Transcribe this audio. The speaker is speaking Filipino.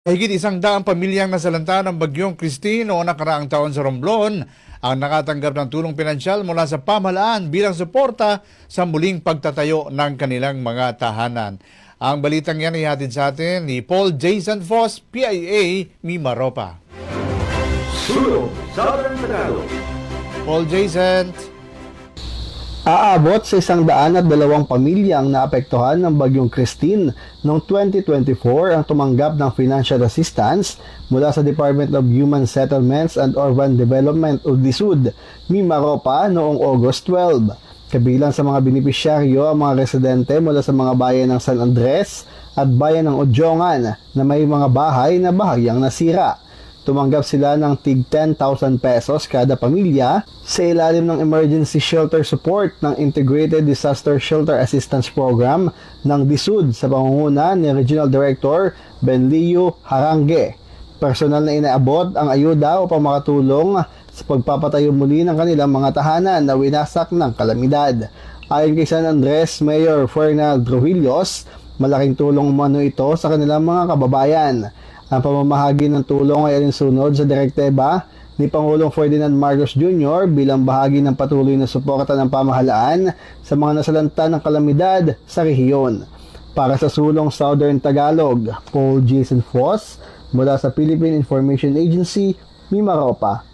Higit isang daang pamilyang nasalanta ng bagyong Christine noong nakaraang taon sa Romblon ang nakatanggap ng tulong pinansyal mula sa pamahalaan bilang suporta sa muling pagtatayo ng kanilang mga tahanan. Ang balitang yan ihatid sa atin ni Paul Jason Foss, PIA, Mimaropa. Sulong Southern Tagalog. Paul Jason, Aabot sa isang daan at dalawang pamilya ang naapektuhan ng bagyong Christine noong 2024 ang tumanggap ng financial assistance mula sa Department of Human Settlements and Urban Development o DSUD, Mimaropa noong August 12. Kabilang sa mga benepisyaryo ang mga residente mula sa mga bayan ng San Andres at bayan ng Odjongan na may mga bahay na bahagyang nasira. Tumanggap sila ng tig 10,000 pesos kada pamilya sa ilalim ng Emergency Shelter Support ng Integrated Disaster Shelter Assistance Program ng DSUD sa pangunguna ni Regional Director Benlio Harangue. Personal na inaabot ang ayuda upang makatulong sa pagpapatayo muli ng kanilang mga tahanan na winasak ng kalamidad. Ayon kay San Andres Mayor Fernand Trujillos, malaking tulong umano ito sa kanilang mga kababayan. Ang pamamahagi ng tulong ay alinsunod sa direkteba ni Pangulong Ferdinand Marcos Jr. bilang bahagi ng patuloy na suporta ng pamahalaan sa mga nasalanta ng kalamidad sa rehiyon. Para sa sulong Southern Tagalog, Paul Jason Foss mula sa Philippine Information Agency, Mimaropa,